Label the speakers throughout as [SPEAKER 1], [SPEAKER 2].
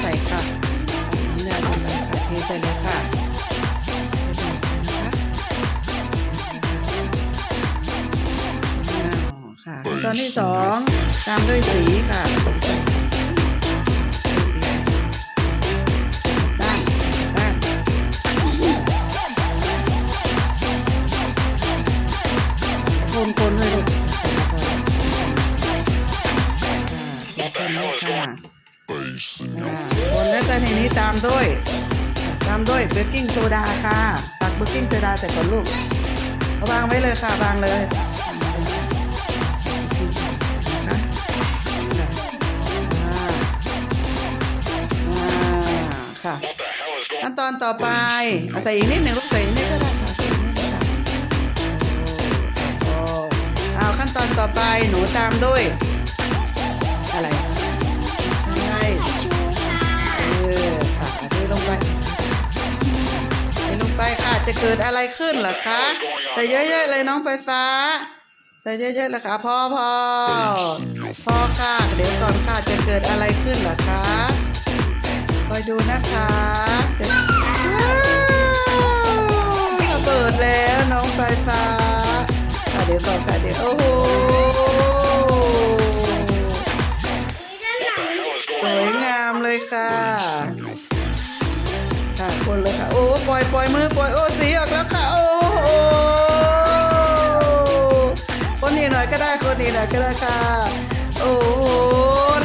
[SPEAKER 1] ใส่เลยค่ะอ้าวค่ะขั้นตอนที่สองตามด้วยสีค่ะด้านด้านคนคนๆเลยลูกค่ะคนเลยค่ะ อ่าคนแล้วแต่ทีนี้ตามด้วย ตามด้วยเบกกิ้งโซดาค่ะตักเบกกิ้งโซดาใส่ก่อนลูกเอาวางไว้เลยค่ะวางเลยนะอ่าอ่าค่ะขั้นตอนต่อไปเอาใส่อีกนิดหนึ่งลูกใส่อีกนิดก็ได้ค่ะใส่อีกนิดก็ได้โอ้เอาขั้นตอนต่อไปหนูตามด้วย ไปค่ะ จะเกิดอะไรขึ้นเหรอคะ ใส่เยอะๆเลยน้องไฟฟ้า ใส่เยอะๆเลยค่ะพอพอพอค่ะ เดี๋ยวก่อนค่ะ จะเกิดอะไรขึ้นเหรอคะคอยดูนะคะจะว้าวเปิดแล้วน้องไฟฟ้าค่ะเดี๋ยวก่อนค่ะเดี๋ยวโอ้โหสวยงามเลยค่ะ คนเลยค่ะ โอ้ปล่อยปล่อยมือปล่อยโอ้สีออกแล้วค่ะ โอ้โหคนนี้หน่อยก็ได้คนนี้หน่อยก็ได้ค่ะ โอ้โห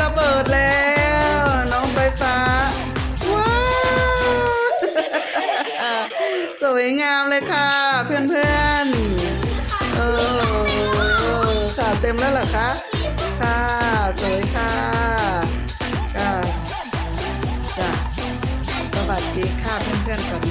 [SPEAKER 1] ระเบิดแล้ว น้องไฟฟ้าว้าวสวยงามเลยค่ะ เพื่อนๆเออค่ะเต็มแล้วเหรอคะค่ะสวยค่ะค่ะจ้ะสวัสดีค่ะ เพื่